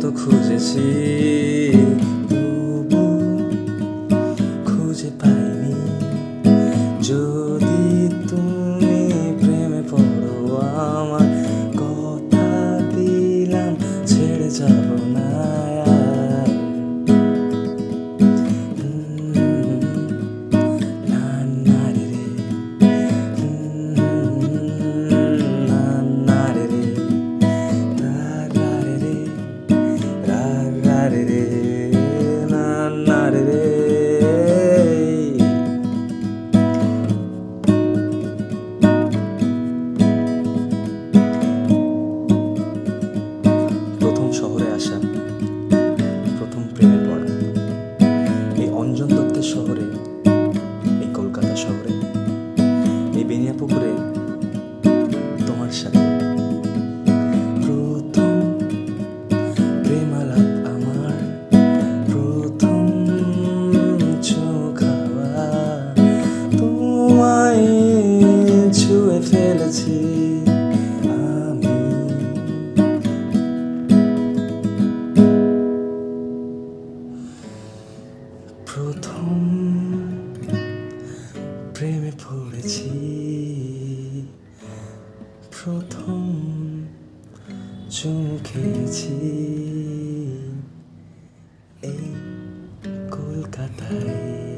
তো খুঁজেছি। Hare আছি প্রথম প্রেমে পড়েছি। প্রথম চুমু খেয়েছি। এই কলকাতায়